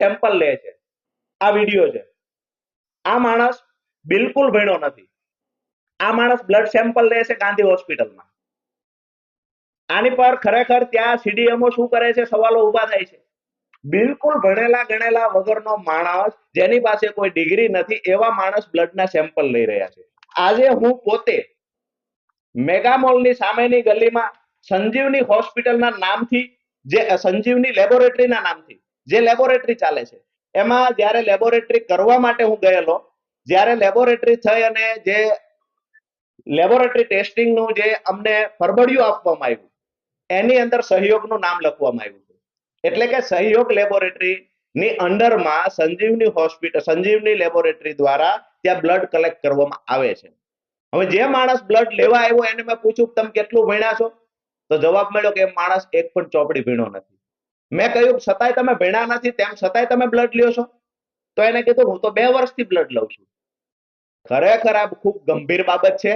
Sample લે છે. આ વીડિયો છે. આ માણસ બિલકુલ ભણ્યો નથી. આ માણસ બ્લડ સેમ્પલ લે છે ગાંધી હોસ્પિટલમાં આની પર ખરેખર ત્યાં સીડીએમઓ શું કરે છે? સવાલો ઊભા થાય છે. બિલકુલ ભણેલા ગણેલા વગરનો માણસ જેની પાસે કોઈ ડિગ્રી નથી, એવા માણસ બ્લડના સેમ્પલ લઈ રહ્યા છે. આજે હું પોતે મેગામોલની સામેની ગલીમાં સંજીવની હોસ્પિટલના નામથી જે, સંજીવની લેબોરેટરીના નામથી જે લેબોરેટરી ચાલે છે. એમાં જ્યારે લેબોરેટરી કરવા માટે હું ગયેલો, જ્યારે લેબોરેટરી થઈ અને જે લેબોરેટરી ટેસ્ટિંગનું જે અમને ફરબડિયું આપવામાં આવ્યું, એની અંદર સહયોગનું નામ લખવામાં આવ્યું હતું એટલે કે સહયોગ લેબોરેટરી ની અંડરમાં સંજીવની હોસ્પિટલ સંજીવની લેબોરેટરી દ્વારા ત્યાં બ્લડ કલેક્ટ કરવામાં આવે છે. હવે જે માણસ બ્લડ લેવા આવ્યો, એને મેં પૂછ્યું, તમે કેટલું ભણ્યા છો? તો જવાબ મળ્યો કે માણસ એક પણ ચોપડી ભીણો નથી. મેં કહ્યું, છતાંય તમે ભણ્યા નથી, તેમ છતાંય તમે બ્લડ લ્યો છો. તો એને કીધું, હું તો બે વર્ષથી બ્લડ લઉં છું. ખરેખર આ ખૂબ ગંભીર બાબત છે.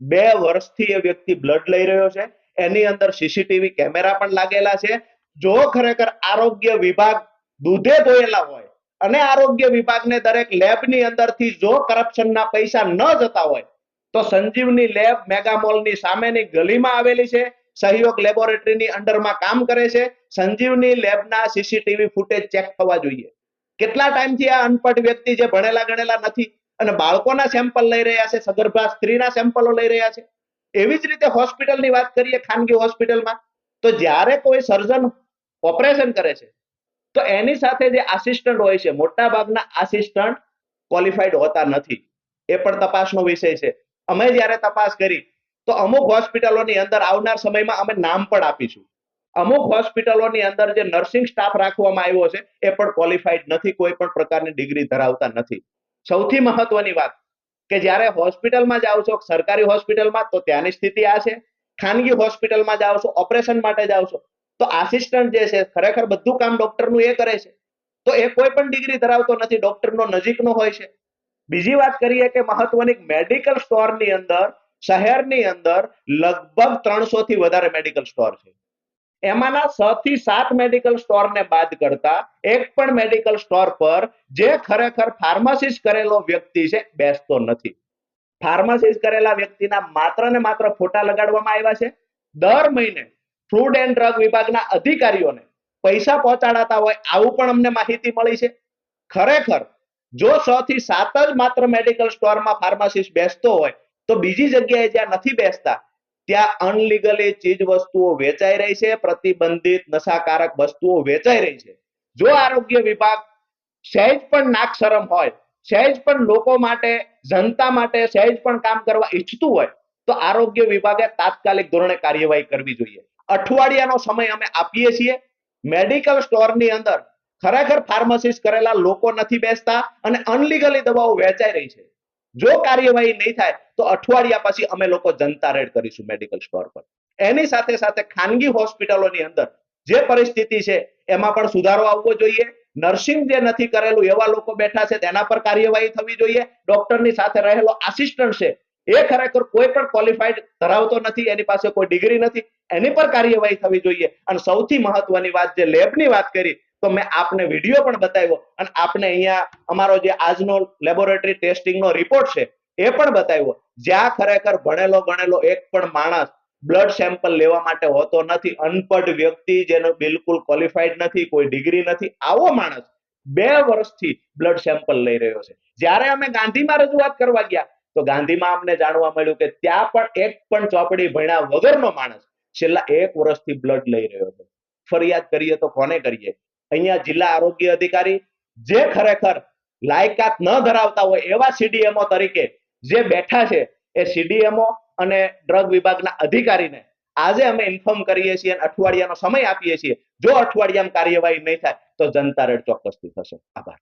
બે વર્ષથી એ વ્યક્તિ બ્લડ લઈ રહ્યો છે. એની અંદર સીસીટીવી કેમેરા પણ લાગેલા છે. જો ખરેખર આરોગ્ય વિભાગ દૂધે ધોયેલા હોય અને આરોગ્ય વિભાગને દરેક લેબની અંદરથી જો કરપ્શનના પૈસા ન જતા હોય, તો સંજીવની લેબ મેગામોલની સામેની ગલીમાં આવેલી છે. સહયોગ લેબોરેટરીની અંડરમાં કામ કરે છે. સંજીવની લેબના સીસીટીવી ફૂટેજ ચેક થવા જોઈએ. કેટલા ટાઈમથી આ અનપઢ વ્યક્તિ જે ભણેલા ગણેલા નથી અને બાળકોના સેમ્પલ લઈ રહ્યા છે, સગર્ભા સ્ત્રીના સેમ્પલો લઈ રહ્યા છે. એવી જ રીતે હોસ્પિટલની વાત કરીએ, ખાનગી હોસ્પિટલમાં, તો જ્યારે કોઈ સર્જન ઓપરેશન કરે છે, તો એની સાથે જે આસિસ્ટન્ટ હોય છે મોટા ભાગના આસિસ્ટન્ટ ક્વોલિફાઈડ હોતા નથી. એ પણ તપાસનો વિષય છે. અમે જ્યારે તપાસ કરી તો અમુક હોસ્પિટલોની અંદર આવનાર સમયમાં અમે નામ પણ આપીશું. અમુક હોસ્પિટલોની અંદર જે નર્સિંગ સ્ટાફ રાખવામાં આવ્યો છે, એ પણ ક્વોલિફાઈડ નથી, કોઈ પણ પ્રકારની ડિગ્રી ધરાવતા નથી. સૌથી મહત્વની વાત કે જ્યારે હોસ્પિટલમાં જાઓ છો, સરકારી હોસ્પિટલમાં, તો ત્યાંની સ્થિતિ આ છે. ખાનગી હોસ્પિટલમાં જાઓ છો, ઓપરેશન માટે જાઓ છો, તો આસિસ્ટન્ટ જે છે, ખરેખર બધું કામ ડોક્ટરનું એ કરે છે. તો એ કોઈ પણ ડિગ્રી ધરાવતો નથી, ડોક્ટરનો નજીકનો હોય છે. બીજી વાત કરીએ કે મહત્વની મેડિકલ સ્ટોરની અંદર શહેરની અંદર લગભગ ત્રણસો થી વધારે મેડિકલ સ્ટોર છે. એમાંના છ થી સાત મેડિકલ સ્ટોરને બાદ કરતા એક પણ મેડિકલ સ્ટોર પર જે ખરેખર ફાર્માસિસ્ટ કરેલો વ્યક્તિ છે, બેસતો નથી. ફાર્માસિસ્ટ કરેલા વ્યક્તિના માત્ર ને માત્ર ફોટા લગાડવામાં આવ્યા છે. દર મહિને ફૂડ એન્ડ ડ્રગ વિભાગના અધિકારીઓને પૈસા પહોંચાડાતા હોય આવું પણ અમને માહિતી મળી છે. ખરેખર જો છ થી સાત જ માત્ર મેડિકલ સ્ટોરમાં ફાર્માસિસ્ટ બેસતો હોય તો બીજી જગ્યાએ જ્યાં નથી બેસતા, ત્યાં અનલીગલી ચીજ વસ્તુઓ વેચાઈ રહી છે, પ્રતિબંધિત નશાકારક વસ્તુઓ વેચાઈ રહી છે. જો આરોગ્ય વિભાગ સહેજ પણ નાક શરમ હોય, સહેજ પણ લોકો માટે, જનતા માટે સહેજ પણ કામ કરવા ઈચ્છતું હોય, તો આરોગ્ય વિભાગે તાત્કાલિક ધોરણે કાર્યવાહી કરવી જોઈએ. અઠવાડિયાનો સમય અમે આપીએ છીએ. મેડિકલ સ્ટોરની અંદર ખરેખર ફાર્મસીસ કરેલા લોકો નથી બેસતા અને અનલીગલી દવાઓ વેચાઈ રહી છે. જો કાર્યવાહી નહીં થાય, તો અઠવાડિયા પછી અમે લોકો જનતા રેડ કરીશું મેડિકલ સ્ટોર પર. એની સાથે સાથે ખાનગી હોસ્પિટલોની અંદર જે પરિસ્થિતિ છે, એમાં પણ સુધારો આવવો જોઈએ. નર્સિંગ જે નથી કરેલું એવા લોકો બેઠા છે, તેના પર કાર્યવાહી થવી જોઈએ. ડોક્ટરની સાથે રહેલો આસિસ્ટન્ટ છે એ ખરેખર કોઈ પણ ક્વોલિફાઈડ ધરાવતો નથી, એની પાસે કોઈ ડિગ્રી નથી, એની પર કાર્યવાહી થવી જોઈએ. અને સૌથી મહત્વની વાત, જે લેબની વાત કરી, તો મેં આપને વીડિયો પણ બતાવ્યો અને આપને અહીંયા અમારો જે આજનો લેબોરેટરી ટેસ્ટિંગનો રિપોર્ટ છે, એ પણ બતાવ્યો. જ્યાં ખરેખર ભણેલો ગણેલો એક પણ માણસ બ્લડ સેમ્પલ લેવા માટે હોતો નથી અનપઢ વ્યક્તિ જેનો બિલકુલ ક્વોલિફાઈડ નથી, કોઈ ડિગ્રી નથી, આવો માણસ બે વર્ષથી બ્લડ સેમ્પલ લઈ રહ્યો છે. જ્યારે અમે ગાંધીમાં રજૂઆત કરવા ગયા તો ગાંધીમાં અમને જાણવા મળ્યું કે ત્યાં પણ એક પણ ચોપડી ભણ્યા વગરનો માણસ છેલ્લા એક વર્ષથી બ્લડ લઈ રહ્યો છે. ફરિયાદ કરીએ તો કોને કરીએ? અહીંયા જિલ્લા આરોગ્ય અધિકારી જે ખરેખર લાયકાત ન ધરાવતા હોય એવા સીડીએમઓ તરીકે જે બેઠા છે એ સીડીએમઓ અને ડ્રગ વિભાગના અધિકારીને આજે અમે ઇન્ફોર્મ કરીએ છીએ અને અઠવાડિયાનો સમય આપીએ છીએ. જો અઠવાડિયામાં કાર્યવાહી નહીં થાય તો જનતા રેડ ચોક્કસથી થશે. આભાર.